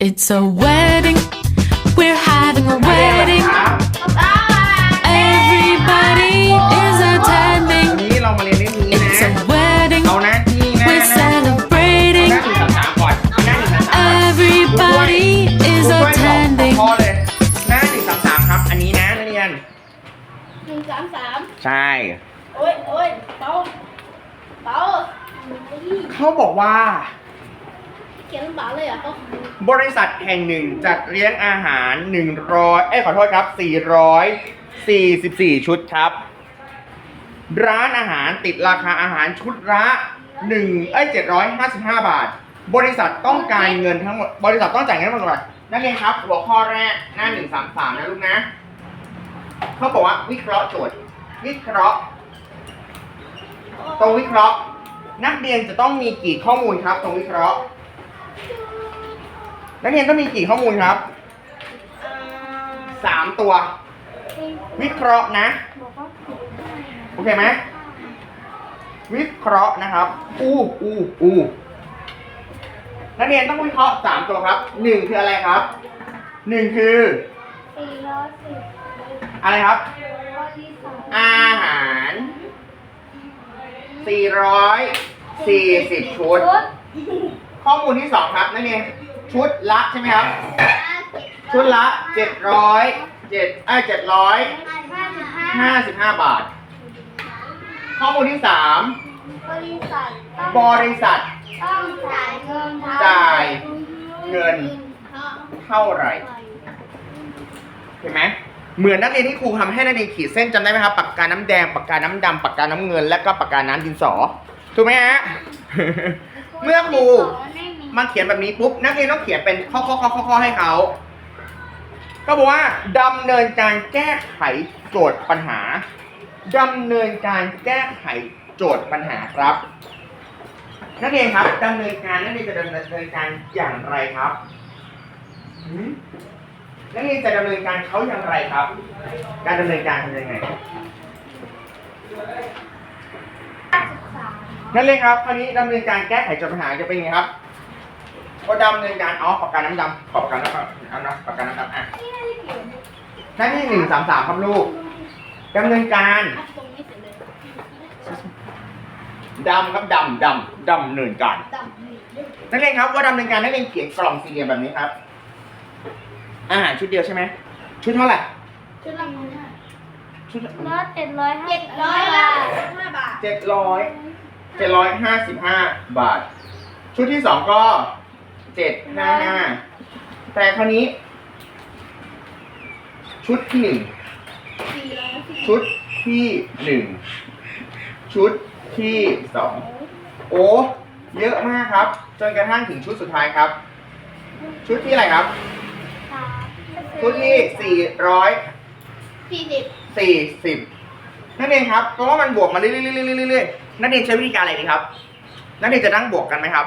It's a wedding. We're having a เรียน wedding. ครับ Everybody is วัน attending. นี้เรามาเรียนเรื่องนี้ It's นะ a wedding. เอาหน้าที่หน้า We're หน้าหน้า celebrating. หนึ่งสามสามก่อนหน้าหนึ่งสามสาม Everybody is ครูช่วยสอน attending. ข้อเลย หน้าหนึ่งสามสามครับ อันนี้นะนักเรียน หนึ่งสามสามใช่ โอ้ยโอ้ยเบาเบาเขาบอกว่า เขียนบาเลยเหรอะเขาบริษัทแห่งหนึ่งจัดเลี้ยงอาหาร 100เอ้ยขอโทษครับ 444 ชุดครับ ร้านอาหารติดราคาอาหารชุดละ1เอ้ย755 บาท บริษัทต้องการเงินทั้งหมด บริษัทต้องจ่ายเงินทั้งหมดเท่าไหร่นักเรียนครับ หัวข้อแรกหน้า 133 นะลูกนะ เขาบอกว่าวิเคราะห์โจทย์ วิเคราะห์ ตรงวิเคราะห์ นักเรียนจะต้องมีกี่ข้อมูลครับ ตรงวิเคราะห์ นักเรียนต้องมีกี่ข้อมูลครับสามตัว วิเคราะห์นะ โอเคไหมวิเคราะห์นะครับ อูอูอูนักเรียนต้องวิเคราะห์สามตัวครับหนึ่งคืออะไรครับหนึ่งคือสี่ร้อยสิบอะไรครับบริษัทอาหารสี่ร้อยสี่สิบชุด ข้อมูลที่สองครับนักเรียนชุดละใช่ไหมครับ ชุดละเจ็ดร้อยเจ็ดไอ้เจ็ดร้อยห้าสิบห้าห้าสิบห้าบาท ข้อมูลที่สามบริษัทต้องบริษัทต้องจ่ายเงินจ่ายเงินเท่าไหร่เห็นไหมเหมือนนักเรียนที่ครูทำให้นักเรียนขีดเส้นจำได้ไหมครับปากกาน้ำแดงปากกาน้ำดำปากกาน้ำเงิน และก็ปากกาน้ำดินสอถูกไหมฮะ เมื่อครูมาเขียนแบบนี้ปุ๊บนักเรียนต้องเขียนเป็นข้อข้อข้อข้อข้อให้เขาก็บอกว่าดำเนินการแก้ไขโจทย์ปัญหาดำเนินการแก้ไขโจทย์ปัญหาครับ นักเรียนครับดำเนินการนักเรียนจะดำเนินการอย่างไรครับนักเรียนจะดำเนินการเขาอย่างไรครับ การดำเนินการทำยังไง นักเรียนครับคราวนี้ดำเนินการแก้ไขโจทย์ปัญหาจะเป็นยังไงครับ ก็ดำเนินการอ๋อปากกาน้ำดำขอบปากกาน้ำดำเอานะปากกาน้ำดำอะหน้าที่หนึ่งสามสามครับลูกดำเนินการตรงนี้เสร็จเลยดำครับดำดำดำเนินการดำนี่นักเรียนครับว่าดำเนินการนักเรียนเขียนกล่องสี่เหลี่ยมแบบนี้ครับ อาหารชุดเดียวใช่ไหมชุดเท่าไหร่ชุดละพันห้าชุดร้อยเจ็ดร้อยเจ็ดร้อยบาทห้าบาทเจ็ดร้อย เจ็ดร้อยห้าสิบห้าบาท ชุดที่สองก็เจ็ดห้าห้าแต่คราวนี้ ชุดที่หนึ่งสี่ร้อยสิบชุดที่หนึ่งชุดที่สองโอ้เยอะมากครับ จนกระทั่งถึงชุดสุดท้ายครับ ชุดที่อะไรครับ สามชุดที่สี่ร้อยสี่สิบสี่สิบ นักเรียนครับเพราะว่ามันบวกมาเรื่อยๆเรื่อยๆๆๆนักเรียนใช้วิธีการอะไรดีครับ นักเรียนจะนั่งบวกกันไหมครับ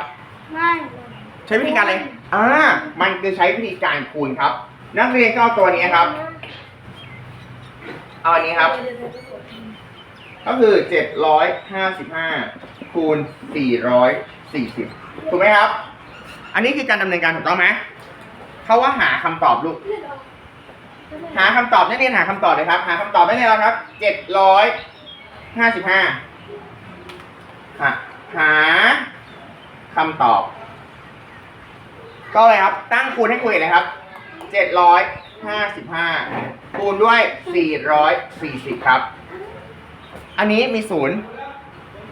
ไม่ใช้วิธีการอะไรอ่ามันคือใช้วิธีการคูณครับ นักเรียนก็เอาตัวนี้ครับ เอาอันนี้ครับ ก็คือเจ็ดร้อยห้าสิบห้าคูณสี่ร้อยสี่สิบถูกไหมครับ อันนี้คือการดำเนินการถูกต้องไหมเขาว่าหาคำตอบลูก หาคำตอบนักเรียนหาคำตอบเลยครับ หาคำตอบได้เลยครับเจ็ดร้อยห้าสิบห้าหาคำตอบ ก็เลยครับ ตั้งคูณให้คุยเลยครับเจ็ดร้อยห้าสิบห้าคูณด้วยสี่ร้อยสี่สิบครับ อันนี้มีศูนย์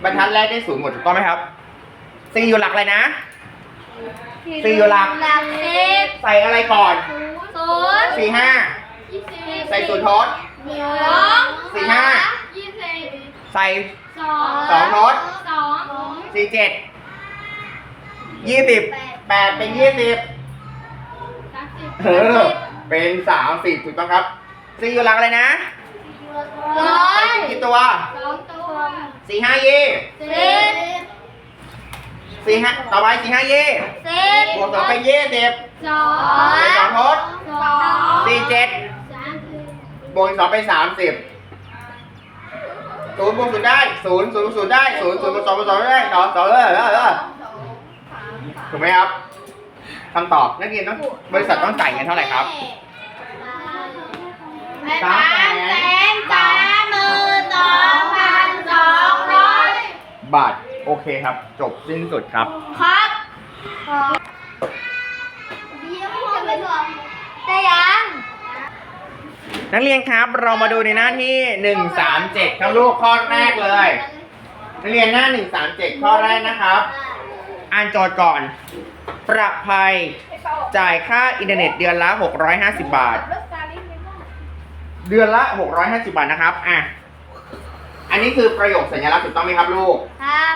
บรรทัดแรกได้ศูนย์หมดถูกต้องไหมครับสี่อยู่หลักเลยนะ สี่อยู่หลัก หลักสิบใส่อะไรก่อนศูนย์สี่ห้า ยี่สิบใส่ศูนย์ทดสองสี่ห้ายี่สิบใส่สองสองทดสองสี่เจ็ดยี่สิบแปดเป็นยี่สิบสามสิบเออเป็นสามสิบถูกต้องครับสี่อยู่หลักเลยนะร้อใส่ยกี่ตัวสองตัวสี่ห้ายี่สิบสี่ห้าต่อไปสี่ห้ายี่สิบบวกสองเป็นยี่สิบสองเป็นสองทดสองสี่เจ็ดสามสิ บบวกอีกสองเป็นสามสิบศูนย์บวกศูนย์ได้ศูนย์ศูนย์บวกศูนย์ได้ศูนย์ศูนย์บวกสองบวกสองได้สองสองเลยเออเออถูกไหมครับคำตอบนักเรียนต้องบริษัทต้องจ่ายเงินเท่าไหร่ครับสามแสนสามหมื่นสองพันสองร้อยบาท โอเคครับ จบสิ้นสุดครับ ครับ นักเรียนครับเรามาดูในหน้าที่137ครับลูกข้อแรกเลย นักเรียนหน้า137ข้อแรกนะครับ อ่านโจทย์ก่อน ประภัยจ่ายค่าอินเทอร์เน็ตเดือนละ650บาท เดือนละ650บาทนะครับอะอันนี้คือประโยคสัญลักษณ์ถูกต้องไหมครับลูก ครับ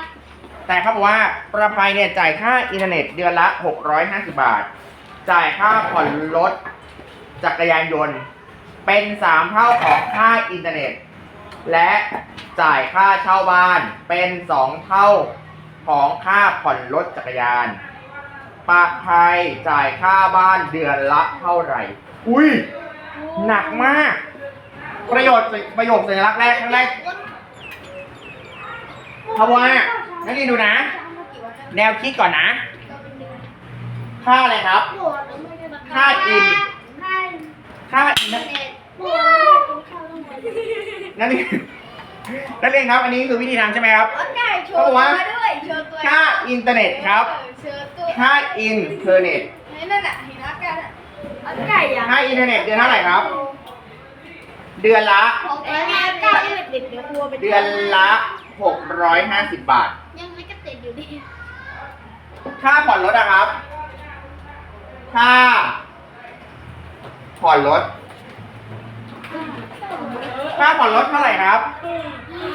แต่เขาบอกว่าประภัยเนี่ยจ่ายค่าอินเทอร์เน็ตเดือนละ650บาท จ่ายค่าผ่อนรถจักรยานยนต์ เป็นสามเท่าของค่าอินเทอร์เน็ต และจ่ายค่าเช่าบ้านเป็นสองเท่าของค่าผ่อนรถจักรยานประภัยจ่ายค่าบ้านเดือนละเท่าไหร่ อุ้ย หนักมาก ประโยชน์ประโยคสัญลักษณ์แรกครั้งแรกเพราะว่านักเรียนดูนะ แนวคิดก่อนนะ ค่าอะไรครับ ค่าอิน ค่าอิน นะนักเรียนนักเรียนครับ อันนี้คือวิธีทำใช่ไหมครับโชว์ตัวด้วยโชว์ตัวค่าอินเทอร์เน็ตครับ โชว์ตัวค่าอินเทอร์เน็ต นั่นน่ะเห็นแล้วกันอะอันไก่อะค่าอินเทอร์เน็ตเดือนเท่าไหร่ครับ เดือนละ ของไอ้แม่ไก่เด็กเดี๋ยวกลัวไปเดือนละ 650 บาท ยังไม่ก็ติดอยู่ดีค่าผ่อนรถนะครับ ค่าผ่อนรถ ค่าผ่อนรถเท่าไหร่ครับ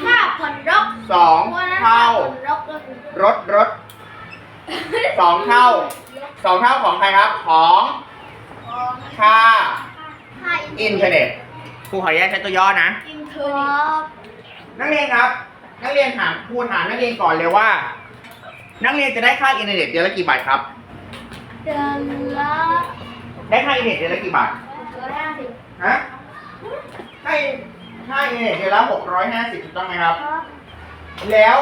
ค่าผ่อนรถสองเท่า รถรถรถรถสองเท่าสองเท่าของใครครับ ของค่าค่าอินเทอร์เน็ตครูขออนุญาตใช้ตัวย่อนะ อินเทอร์เน็ตนักเรียนครับ นักเรียนถามครูถามนักเรียนก่อนเลยว่า นักเรียนจะได้ค่าอินเทอร์เน็ตเดือนละกี่บาทครับเดือนละได้ค่าอินเทอร์เน็ตเดือนละกี่บาทร้อยห้าสิบฮะค่า ค่าอินเทอร์เน็ตเดือนละหกร้อยห้าสิบถูกต้องไหมครับแล้ว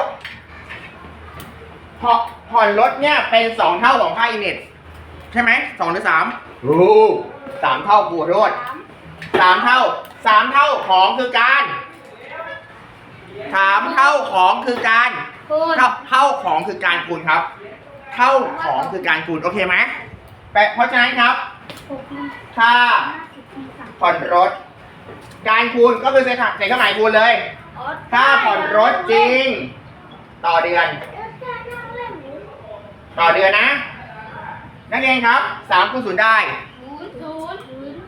พอผ่อนรถเนี่ยเป็นสองเท่าของค่าอินเทอร์เน็ตใช่ไหมสองหรือสามโอ้สามเท่าปูโทษสามเท่าสามเท่าของคือการสามเท่าของคือการคูณเท่าเท่าของคือการคูณครับ เท่าของคือการคูณโอเคไหมแปะเพราะฉะนั้นครับค่าผ่อนรถ การคูณก็คือใส่ใส่เครื่องหมายคูณเลยค่าผ่อนรถจริง ต่อเดือน ต่อเดือนนะ นักเรียนครับสามคูณศูนย์ได้ศูนย์ศูนย์ศูนย์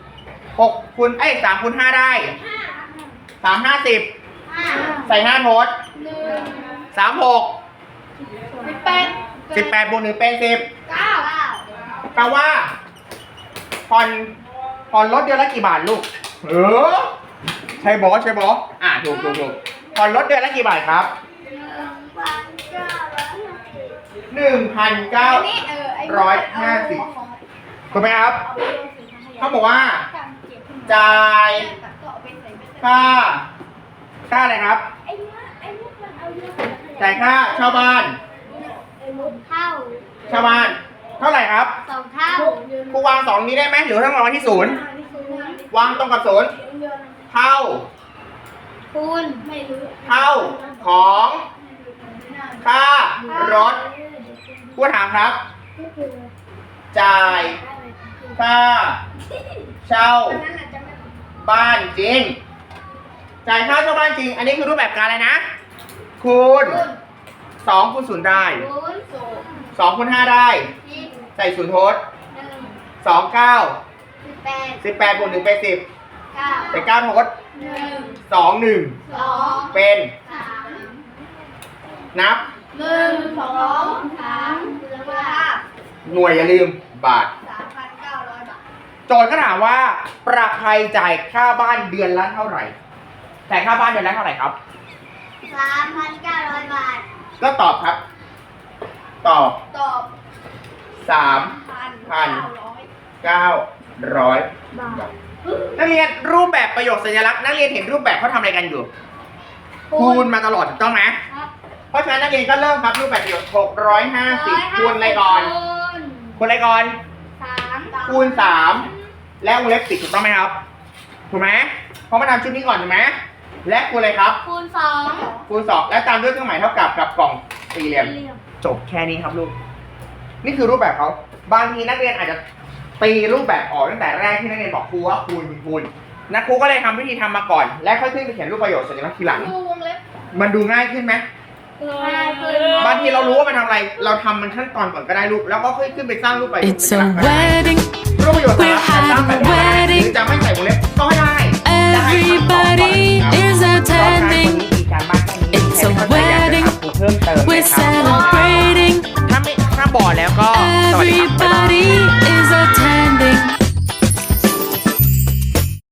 หกคูณเอ้ยสามคูณห้าได้ห้าสามห้าสิบห้าใส่ห้าโทษหนึ่งสามหกสิบแปดสิบแปดบวกหนึ่งเป็นสิบเก้าแปลว่าผ่อนผ่อนรถเดือนละกี่บาทลูก เออ ใช่บอใช่บออ่าถูกถูกถูกผ่อนรถเดือนละกี่บาทครับหนึ่งพันเก้า ร้อยห้าสิบหนึ่งพันเก้าอันนี้เออไอ้ร้อยห้าสิบถูกไหมครับ เขาบอกว่า จ่ายค่า ค่าอะไรครับไอ้เนี่ยไอ้มุกมันเอาเยอะจ่ายค่าเช่าบ้านไอ้มุกเท่าเช่าบ้าน เท่าไหร่ครับ สองเท่าครูวางสองนี้ได้ไหมหรือต้องวางที่ศูนย์ วางตรงกับศูนย์ เท่า คูณไม่รู้เท่าของค่ารถผู้ถามครับ จ่ายค่าเช่าบ้านจริง จ่ายค่าเช่าบ้านจริง อันนี้คือรูปแบบการอะไรนะ คูณสองคูณศูนย์ได้คูณศูนย์สองคูณห้าได้ยี่สิบใส่ศูนย์โทษหนึ่งสองเก้าสิบแปดสิบแปดบวกหนึ่งเป็นสิบ เก้าใส่เก้าโทษหนึ่งสองหนึ่งสองเป็นสามนับ หนึ่งสองสามแล้วก็ห้าหน่วยอย่าลืมบาท สามพันเก้าร้อยบาทโจทย์ก็ถามว่า ประภัยจ่ายค่าบ้านเดือนละเท่าไหร่จ่ายค่าบ้านเดือนละเท่าไหร่ครับ สามพันเก้าร้อยบาท ก็ตอบครับ ตอบตอบสามพันพันเก้าร้อย เก้าร้อยบาท นักเรียนรูปแบบประโยคสัญลักษณ์นักเรียนเห็นรูปแบบเขาทำอะไรกันอยู่ คูณมาตลอดถูกต้องไหมครับเพราะฉะนั้นนักเรียนก็เริ่มครับรูปแบบประโยคหกร้อยห้าสิบคูณอะไรก่อนคูณคูณอะไรก่อนคคูณสามและวงเล็บปิดถูกต้องไหมครับถูกไหมเพราะมาทำชุดนี้ก่อนถูกไหมและคูณอะไรครับ คูณสองคูณสองและตามด้วยเครื่องหมายเท่ากับกับกล่องสี่เหลี่ยมจบแค่นี้ครับลูกนี่คือรูปแบบเขาบางทีนักเรียนอาจจะ ตีรูปแบบออกตั้งแต่แรกที่นักเรียนบอกครูว่าคูณคุณนักครูก็เลยทำวิธีทำมาก่อน และค่อยขึ้นไปเขียนรูปประโยชน์เสร็จแล้วทีหลังมันดูง่ายขึ้นไหมง่ายขึ้นบางทีเรารู้ว่ามันทำอะไร เราทำมันขั้นตอนก่อนก็ได้รูป แล้วก็ค่อยขึ้นไปสร้างรูปประโนกษณ์ได้รูปประโยชน์สัญารสร้างแบบไหนหรือจะไม่ใส่วงเล็บก็ได้ Everybody is นนี้ attending. มีการาแค่นี้ It's a ในอยากจะ wedding. มเพิ่มเติม We're ครับ celebrating. ถ้าไม่ถ้าบอกแล้วก็สบบ๊ายบาย Everybody